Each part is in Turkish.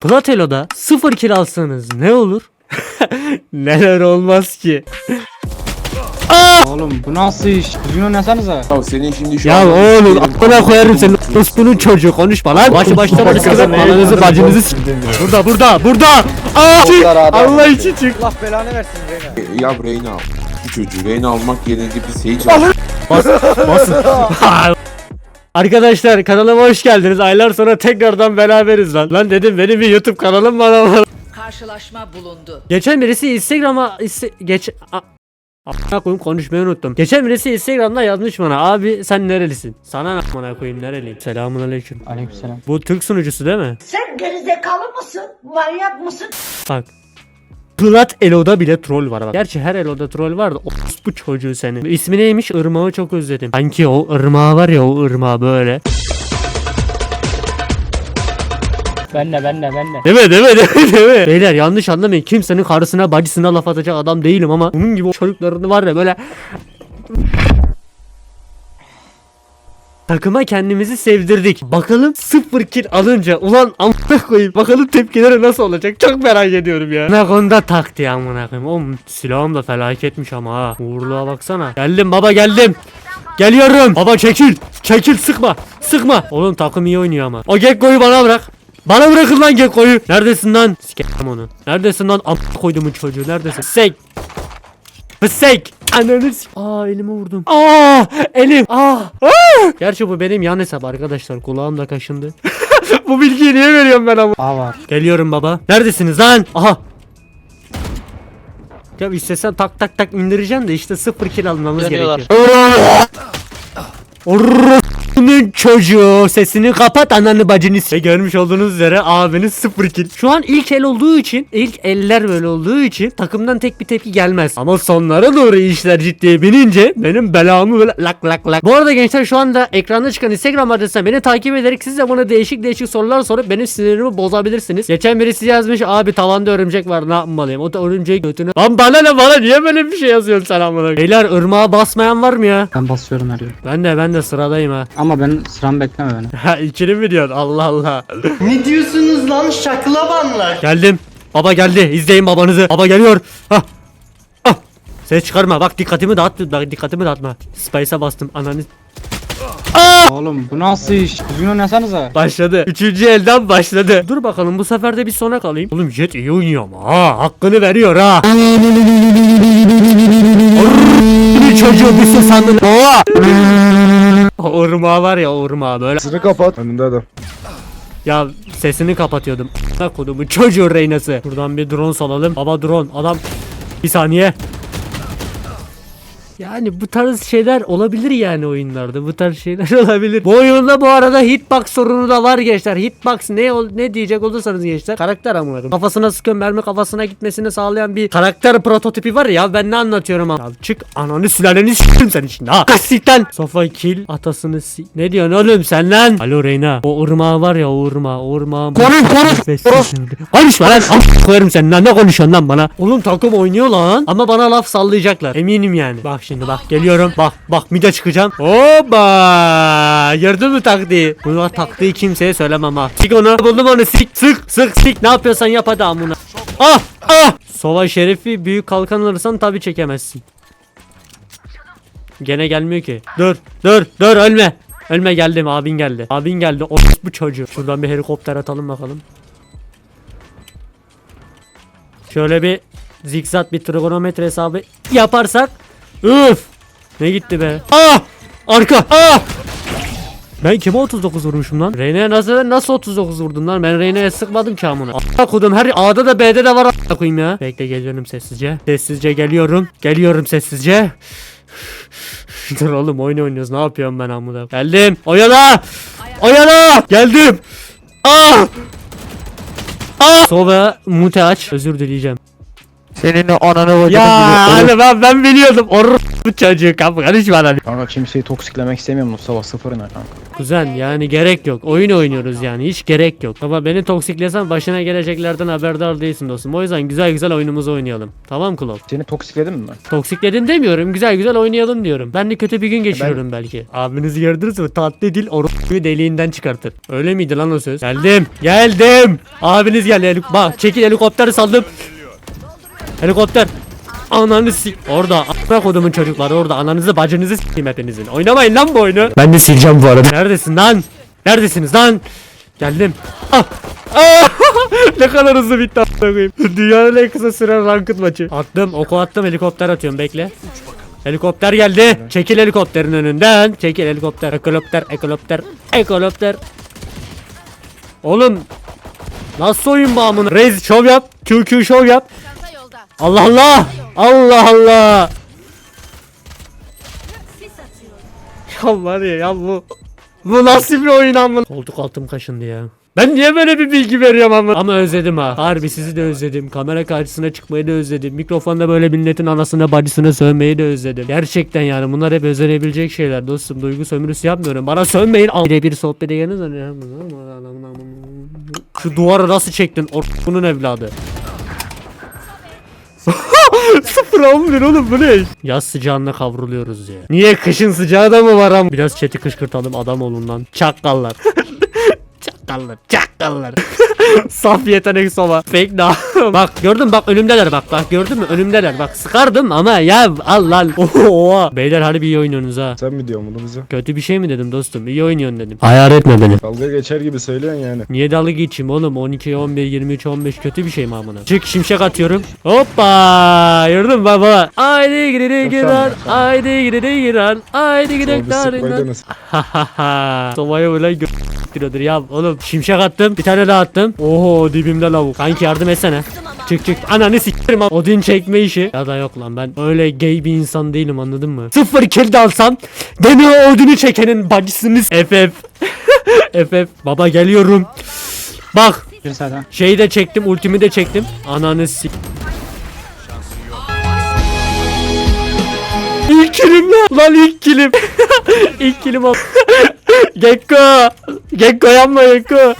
Platelo'da sıfır kill alsanız ne olur? Neler olmaz ki? Oğlum bu nasıl iş? Düzgün oynasanıza. Ya senin şimdi şu Ya an- oğlum aklına koyarım senin uspunun çocuğu konuşma lan. Başı baştan riske ananızı bacınızı s- Burada burada burada. Aa çık. Allah için çık. Allah belanı versin Reyna. Ya Reyna al. Bu çocuğu Reyna almak yerine bir Sage al. Bas bas. Arkadaşlar kanalıma hoş geldiniz. Aylar sonra tekrardan beraberiz lan. Lan dedim benim bir YouTube kanalım var ama. Karşılaşma bulundu. Geçen birisi Instagram'a iste- geç A- Amına koyayım konuşmayı unuttum. Geçen birisi Instagram'da yazmış bana abi sen nerelisin? Sana ne amına koyayım nereliyim? Selamun aleyküm. Aleykümselam. Bu Türk sunucusu değil mi? Sen gerizekalı mısın? Manyak mısın? Bak. Plat Elo'da bile troll var bak. Gerçi her Elo'da troll var da bu çocuğu senin. İsmi neymiş? Irmağı çok özledim. Sanki o ırmağı var ya o ırmağı böyle. Ben de ben de ben de. Değil mi değil mi değil mi, değil mi? Beyler yanlış anlamayın. Kimsenin karısına bacısına laf atacak adam değilim ama bunun gibi çocuklarını var ya böyle Takıma kendimizi sevdirdik. Bakalım sıfır kill alınca ulan amına koyayım. Bakalım tepkileri nasıl olacak. Çok merak ediyorum ya. Anaconda taktı amına koyayım. Oğlum silahım da felaketmiş ama ha. Uğurluğa baksana. Geldim baba geldim. Geliyorum. Baba çekil. Çekil sıkma. Sıkma. Oğlum takım iyi oynuyor ama. O Gekko'yu bana bırak. Bana bırakın lan Gekko'yu. Neredesin lan? Sikerim onu. Neredesin lan? Am koydumun çocuğu. Neredesin? Sek. Fısek. Ananı s- Aa elime vurdum. Aa elim. Aa. Aa! Gerçi bu benim yan hesap arkadaşlar. Kulağım da kaşındı. bu bilgiyi niye veriyorum ben ama? A var. Geliyorum baba. Neredesiniz lan? Aha. Ya istesen tak tak tak indireceğim de işte sıfır kill almamız gerekiyor. Orrrr'ın çocuğu sesini kapat ananı bacını s- Ve görmüş olduğunuz üzere abiniz sıfır kill. Şu an ilk el olduğu için ilk eller böyle olduğu için takımdan tek bir tepki gelmez. Ama sonlara doğru işler ciddiye binince benim belamı böyle lak lak lak. Bu arada gençler şu anda ekranda çıkan Instagram adresinden beni takip ederek siz de bana değişik değişik sorular sorup benim sinirimi bozabilirsiniz. Geçen birisi yazmış abi tavanda örümcek var ne yapmalıyım? O da örümceği götünü. Lan bana ne bana niye böyle bir şey yazıyorsun sen amına? Beyler ırmağa basmayan var mı ya? Ben basıyorum her yere. Ben de ben de sıradayım ha. Ama ben sıram bekleme beni. Ha ikili mi diyorsun? Allah Allah. Ne diyorsunuz lan şaklabanlar? Geldim. Baba geldi. İzleyin babanızı. Baba geliyor. Ha. Ah. Ses çıkarma. Bak dikkatimi dağıt. Bak dikkatimi dağıtma. Space'e bastım. Ananı. Oğlum bu nasıl iş? Düzgün oynasanıza. Başladı. Üçüncü elden başladı. Dur bakalım bu sefer de bir sona kalayım. Oğlum Jet iyi oynuyor ama ha. Hakkını veriyor ha. Bir çocuğu bir ses sandın. Oha. O ırmağı var ya o ırmağı böyle. Sını kapat. Önünde adam. Ya sesini kapatıyordum. Ne kodumu çocuğu reynası. Buradan bir drone salalım. Baba drone adam. Bir saniye. Yani bu tarz şeyler olabilir yani oyunlarda. Bu tarz şeyler olabilir. Bu oyunda bu arada hitbox sorunu da var gençler. Hitbox ne ol ne diyecek olursanız gençler. Karakter amına. Kafasına sıkın mermi kafasına gitmesini sağlayan bir karakter prototipi var ya. Ben ne anlatıyorum ama. Çık ananı sülaleni s**tim senin şimdi ha. Kastikten. Sofa kill atasını si Ne diyorsun oğlum sen lan? Alo Reyna. O ırmağı var ya o ırmağı. O ırmağı. Konuş konuş. Konuşma lan. Koyarım seni lan. Ne konuşuyorsun lan bana? Oğlum takım oynuyor lan. Ama bana laf sallayacaklar. Eminim yani. Bak şimdi bak geliyorum. Bak bak mide çıkacağım. Oba! Gördün mü taktiği? Bunu taktiği kimseye söylemem ha. Sik onu. Buldum onu. Sik sık sık sik. Ne yapıyorsan yap hadi amına. Ah ah. Sova şerifi büyük kalkan alırsan tabi çekemezsin. Gene gelmiyor ki. Dur dur dur ölme. Ölme geldim abin geldi. Abin geldi. O bu çocuğu. Şuradan bir helikopter atalım bakalım. Şöyle bir zikzat bir trigonometre hesabı yaparsak. Üf. Ne gitti be? Ah! Arka! Ah! Ben kime 39 vurmuşum lan? Reyna'ya nasıl nasıl 39 vurdum lan? Ben Reyna'ya sıkmadım ki amına. A**a kodum her A'da da B'de de var a**a koyayım ya. Bekle geliyorum sessizce. Sessizce geliyorum. Geliyorum sessizce. Dur oğlum oyun oynuyoruz. Ne yapıyorum ben amına? Geldim. Oyala! Oyala! Geldim. Ah! Ah! Sova mute aç. Özür dileyeceğim. Senin o ananı bacını Ya biliyorum. hani ben, ben biliyordum. Or bu çocuğu kapı karışma lan. Kanka kimseyi toksiklemek istemiyorum Mustafa sıfırına kanka. Kuzen yani gerek yok. Oyun oynuyoruz yani hiç gerek yok. Ama beni toksiklesen başına geleceklerden haberdar değilsin dostum. O yüzden güzel güzel oyunumuzu oynayalım. Tamam Klop? Seni toksikledim mi ben? Toksikledin demiyorum. Güzel güzel oynayalım diyorum. Ben de kötü bir gün geçiriyorum belki. Abinizi gördünüz mü? Tatlı dil oruçluyu deliğinden çıkartır. Öyle miydi lan o söz? Geldim. Geldim. Abiniz geldi. Helik- Bak çekil helikopter saldım. Helikopter. Ananı sik. Orada a**a kodumun çocukları orada. Ananızı bacınızı s**eyim hepinizin. Oynamayın lan bu oyunu. Ben de sileceğim bu arada. Neredesin lan? Neredesiniz lan? Geldim. Ah. Ah! ne kadar hızlı bitti a**a koyayım. Dünyanın en kısa süren ranked maçı. Attım, oku attım, helikopter atıyorum bekle. Helikopter geldi. Çekil helikopterin önünden. Çekil helikopter. Ekolopter, ekolopter, ekolopter. Oğlum Nasıl oyun bu amına? Rez şov yap. QQ şov yap. Allah Allah. Allah Allah. Ya var ya ya bu. Bu nasıl bir oyun amına? Koltuk altım kaşındı ya. Ben niye böyle bir bilgi veriyorum ama? Ama özledim ha. Harbi sizi de özledim. Kamera karşısına çıkmayı da özledim. Mikrofonda böyle milletin anasına bacısına sövmeyi de özledim. Gerçekten yani bunlar hep özlenebilecek şeyler dostum. Duygu sömürüsü yapmıyorum. Bana sövmeyin. Al- Birebir sohbete geliniz. Şu duvarı nasıl çektin? Orkunun evladı. Sıfır almıyor oğlum bu ne? Yaz sıcağında kavruluyoruz ya. Niye kışın sıcağı da mı var am? Biraz chat'i kışkırtalım adam olun lan. Çakallar. Çakallar. Çakallar. Saf yetenek sova. Fake na. bak gördün bak önümdeler bak bak gördün mü önümdeler bak sıkardım ama ya al lan. Oha. Beyler harbi iyi oynuyorsunuz ha. Sen mi diyorsun bunu bize? Kötü bir şey mi dedim dostum? İyi oynuyorsun dedim. Hayal etme beni. Dalga geçer gibi söylüyorsun yani. Niye dalga geçeyim oğlum? 12, 11, 23, 15 kötü bir şey mi amına? Çık şimşek atıyorum. Hoppa! Gördün mü baba? Haydi gidelim giran. Haydi gidelim giran. Haydi gidelim. Hahaha. Sovaya böyle götürüyordur ya. Oğlum şimşek attım. Bir tane daha attım. Oho dibimde lavuk. Kanki yardım etsene. Çık çık. Ananı siktirim am- Odin çekme işi. Ya da yok lan ben öyle gay bir insan değilim anladın mı? Sıfır kill de alsam. Gene o Odin'i çekenin bacısınız. FF. FF. Baba geliyorum. Bak şeyi de çektim ultimi de çektim. Ananı sik. İlk kilim lan. Lan ilk kilim. ilk kilim al. Gekko. Gekko yapma Gekko.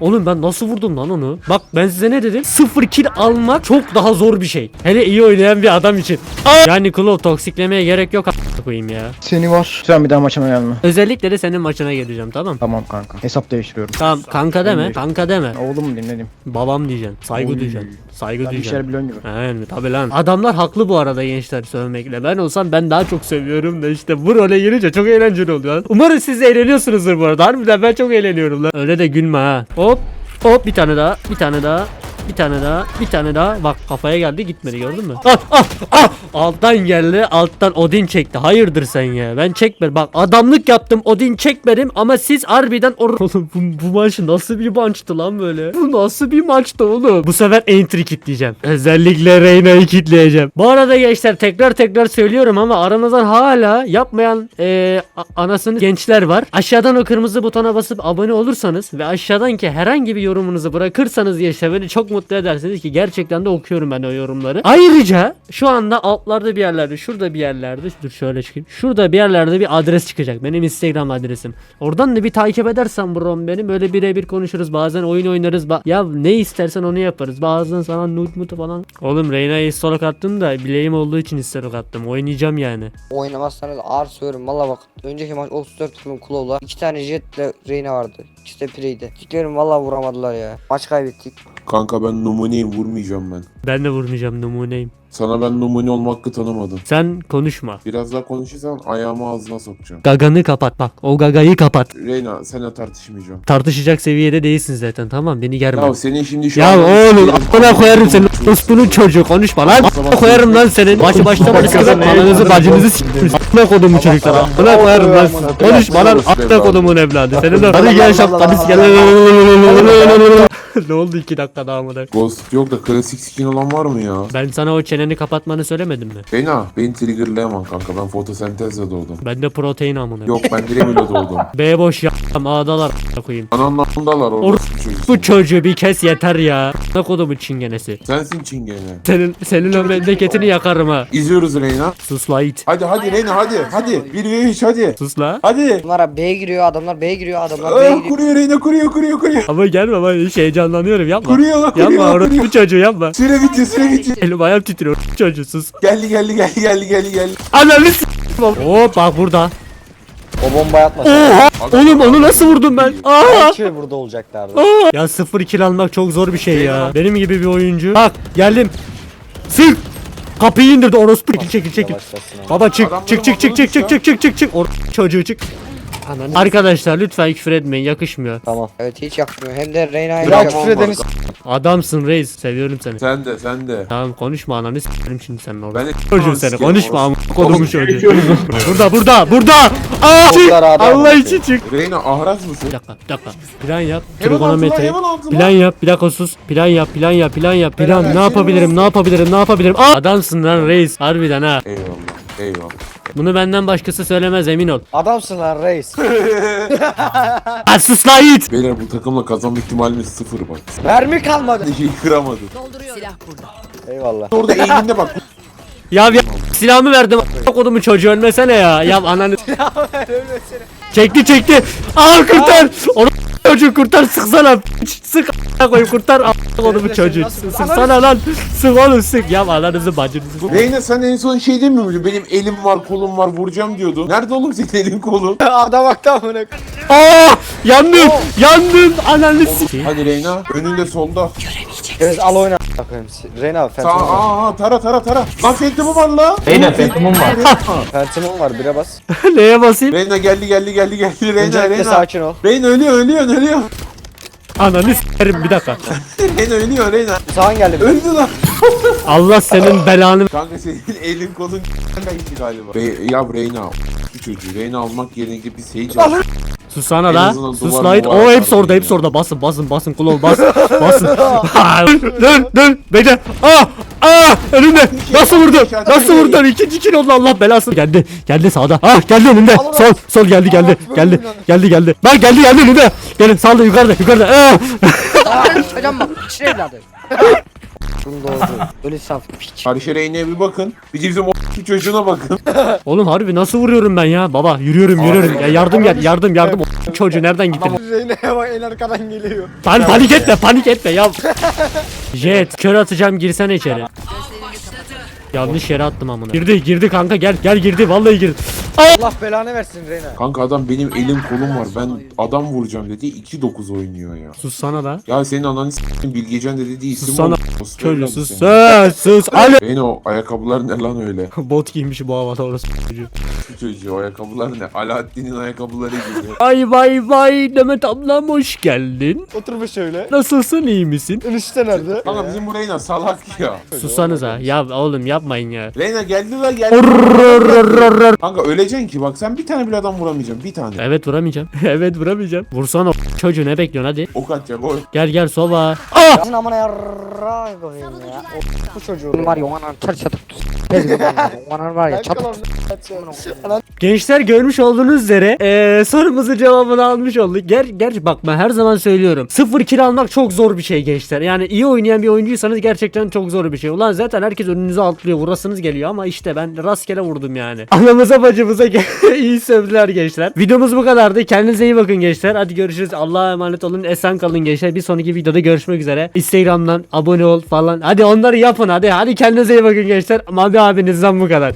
Oğlum ben nasıl vurdum lan onu? Bak ben size ne dedim? Sıfır kill almak çok daha zor bir şey. Hele iyi oynayan bir adam için. Yani Claw toksiklemeye gerek yok a- koyayım ya. Seni var. Sen bir daha maçıma gelme. Özellikle de senin maçına geleceğim tamam? Tamam kanka. Hesap değiştiriyorum. Tamam kanka deme, kanka deme. Oğlum dinledim. Babam diyeceksin. Saygı Oy. duyacaksın. Saygı Ben bir duyacaksın. şeyler biliyorum gibi. Yani tabi lan. Adamlar haklı bu arada gençler sövmekle. Ben olsam ben daha çok seviyorum da işte bu role girince çok eğlenceli oluyor. Umarım siz de eğleniyorsunuzdur bu arada. Harbiden ben çok eğleniyorum lan. Öyle de gülme ha. Hop. Hop bir tane daha. Bir tane daha. Bir tane daha. Bir tane daha. Bak kafaya geldi gitmedi gördün mü? Ah ah ah. Alttan geldi. Alttan Odin çekti. Hayırdır sen ya? Ben çekmedim. Bak adamlık yaptım. Odin çekmedim ama siz harbiden Oğlum bu, bu maç nasıl bir maçtı lan böyle? Bu nasıl bir maçtı oğlum? Bu sefer entry kitleyeceğim. Özellikle Reyna'yı kitleyeceğim. Bu arada gençler tekrar tekrar söylüyorum ama aranızdan hala yapmayan eee a- anasını gençler var. Aşağıdan o kırmızı butona basıp abone olursanız ve aşağıdan ki herhangi bir yorumunuzu bırakırsanız gençler beni çok mutlu edersiniz ki gerçekten de okuyorum ben o yorumları. Ayrıca şu anda altlarda bir yerlerde şurada bir yerlerde dur şöyle çıkayım. Şurada bir yerlerde bir adres çıkacak. Benim Instagram adresim. Oradan da bir takip edersen brom benim böyle birebir konuşuruz. Bazen oyun oynarız. Ba- ya ne istersen onu yaparız. Bazen sana nude mutu falan. Oğlum Reyna'ya istalok attım da bileğim olduğu için istalok attım. Oynayacağım yani. Oynamazsanız ağır söylüyorum valla bak önceki maç 34 kilim Kulov'la iki tane jetle Reyna vardı İkisi de Pireydi Diklerim valla vuramadılar ya Maç kaybettik Kanka ben numuneyim vurmayacağım ben. Ben de vurmayacağım numuneyim. Sana ben numune olma hakkı tanımadım. Sen konuşma. Biraz daha konuşursan ayağımı ağzına sokacağım. Gaganı kapat bak. O gagayı kapat. Reyna seninle tartışmayacağım. Tartışacak seviyede değilsin zaten tamam beni germe. Ya senin şimdi şu Ya an- oğlum aklına koyarım senin Osman'ın çocuğu konuşma lan Aklına koyarım lan senin Başı başlamadı sıkıntı Ananızı bacınızı s**tiniz Aklına kodumu çocuklar Aklına koyarım lan. Konuşma lan aklına kodumun evladı Senin de hadi gel şapkanız gel Ne oldu iki dakika daha mı Ghost yok da klasik skin olan var mı ya? Ben sana o çeneni kapatmanı söylemedim mi? Reyna beni triggerlayamam kanka ben fotosentezle doğdum. Ben de protein amına Yok ben direkt öyle doğdum. B boş ya Ama A'dalar a**ına koyayım. Ananlandalar orada. Bu çocuğu bir kes yeter ya. Ne kodumu çingenesi. Sensin çingene. Senin senin o memleketini yakarım ha. İzliyoruz Reyna. Sus la it. Hadi hadi Reyna hadi hadi. 1 ve 3 hadi. Sus la. Hadi. Bunlara B'ye giriyor adamlar B'ye giriyor adamlar Aa, giriyor. kuruyor Reyna kuruyor kuruyor kuruyor. Ama gelme ben hiç heyecanlanıyorum yapma. Kuruyor lan kuruyor Yapma lan, orası kuruyor. bu çocuğu yapma. Süre bitti süre bitti. Elim ayağım titriyor çocuğu sus. Geldi geldi geldi geldi geldi geldi. Ananı s***. Hop bak burada. O bomba atmasın. Oha! Oğlum onu nasıl vurdum ben? Aa! Belki burada olacaklardı. Ya 0 kill almak çok zor bir şey ya. Benim gibi bir oyuncu. Bak geldim. Sık. Kapıyı indirdi orospu. Çekil çekil çekil. Yavaşlasın. Baba çık Adamların çık çık çık çık çık çık çık çık çık. Or çocuğu çık. Ananı. Arkadaşlar lütfen küfür etmeyin yakışmıyor. Tamam. Evet hiç yakmıyor hem de Reyna'ya yakmıyor. küfür edeniz. Adamsın reis. Seviyorum seni. Sen de sen de. Tamam konuşma ananı s**erim şimdi senin orada. Ben de Çocuğum seni Sikerim konuşma ama kodumu çocuğu. burada burada burada. Aa çık. Allah abi. için çık. Reyna ahraz mısın? Bir dakika bir dakika. Plan yap. Hemen Trigonometri. hemen. Plan yap. Bir dakika sus. Plan yap. Plan yap. Plan yap. Plan. Ne yapabilirim? Ne yapabilirim? Ne yapabilirim? Aa! Adamsın lan reis. Harbiden ha. Eyvallah eyvallah. Bunu benden başkası söylemez emin ol. Adamsın lan reis. Sus lan Yiğit. Beyler bu takımla kazanma ihtimalimiz sıfır bak. Mermi kalmadı. Şeyi kıramadı. Dolduruyor. Silah burada. Eyvallah. Orada eğiminde bak. Ya, ya silahımı verdim. Kodumu çocuğu ölmesene ya. Ya ananı. çekti çekti. Aa kurtar. Onu çocuğu kurtar sıksana. Sık koyayım kurtar a**a kodumu çocuğu. Sıksana lan. Sık oğlum sık. Ya ananızı bacınızı. Reyna sen en son şey demiyor muydun? Benim elim var kolum var vuracağım diyordu. Nerede oğlum senin elin kolun? Adam baktı amına. Aa yandın. Yandın. Ananı s**eyim. Hadi Reyna önünde solda. Evet al oyna. Bakayım. Reyna abi Sağ Phantom'um var. aa aa, tara tara tara. Lan Phantom'u var la. Reyna Phantom'um var. Phantom'um var bire bas. Neye basayım? Reyna geldi geldi geldi geldi Reyna Öncelikle Reyna. sakin ol. Reyna ölüyor ölüyor ölüyor. Ananı s**erim bir dakika. Reyna ölüyor Reyna. Sağın geldi. Öldü lan. Allah senin belanı. Kanka senin elin kolun gitti galiba. Be ya Reyna. Bu çocuğu Reyna almak yerine gidip bir Sage al. Susana la. Sus duvar O hepsi orada hepsi orada. Basın basın basın kulol bas. basın. Ha, dön dön. Bekle. Aa aa önümde. Nasıl vurdun? Nasıl vurdun? İkinci kill oldu Allah belasını. Geldi. Geldi sağda. Ah geldi önümde. Sol sol geldi geldi. Geldi. Geldi geldi. Bak geldi geldi önümde. Gelin sağda yukarıda yukarıda. Aa. Hocam bak piçin evladı. Bunu doğru. Öyle saf piç. Karşı Reyna'ya bir bakın. Bir de bizim o çocuğuna bakın. Oğlum harbi nasıl vuruyorum ben ya? Baba yürüyorum yürüyorum. Ya yardım gel yardım yardım. O çocuğu nereden gittin? Reyna'ya bak en arkadan geliyor. Pan panik etme panik etme ya. Jet kör atacağım girsene içeri. Yanlış yere attım amına. Girdi girdi kanka gel gel girdi vallahi girdi. Allah belanı versin Reyna. Kanka adam benim elim kolum var. Ben adam vuracağım dedi. 2-9 oynuyor ya. Sus sana da. Ya senin ananı s**tin Bilgecan dedi değil. Sus sana köylü sus. Sus sus. Alo. Reyna o ayakkabılar ne lan öyle? Bot giymiş bu havada orası çocuğu. Çocuğu ayakkabılar ne? Alaaddin'in ayakkabıları gibi. Ay vay vay Demet ablam hoş geldin. Oturmuş şöyle. Nasılsın iyi misin? Enişte nerede? Kanka bizim bu Reyna salak ya. Susanıza ya oğlum yapmayın ya. Reyna geldi lan geldi. Kanka öyle öleceksin ki bak sen bir tane bile adam vuramayacaksın. Bir tane. Evet vuramayacağım. evet vuramayacağım. Vursana o çocuğu ne bekliyorsun hadi. Ok atacak o. Gel gel soba. Ah! Senin amına yarra koyayım ya. O bu çocuğu. Var ya o anan tır çatıp tezgah O anan var ya çatıp Gençler görmüş olduğunuz üzere eee sorumuzun cevabını almış olduk. Ger gerçi bak ben her zaman söylüyorum. Sıfır kill almak çok zor bir şey gençler. Yani iyi oynayan bir oyuncuysanız gerçekten çok zor bir şey. Ulan zaten herkes önünüze atlıyor. Vurasınız geliyor ama işte ben rastgele vurdum yani. Anamıza bacımıza iyi sövdüler gençler. Videomuz bu kadardı. Kendinize iyi bakın gençler. Hadi görüşürüz. Allah'a emanet olun. Esen kalın gençler. Bir sonraki videoda görüşmek üzere. Instagram'dan abone ol falan. Hadi onları yapın hadi. Hadi kendinize iyi bakın gençler. Mabi abinizden bu kadar.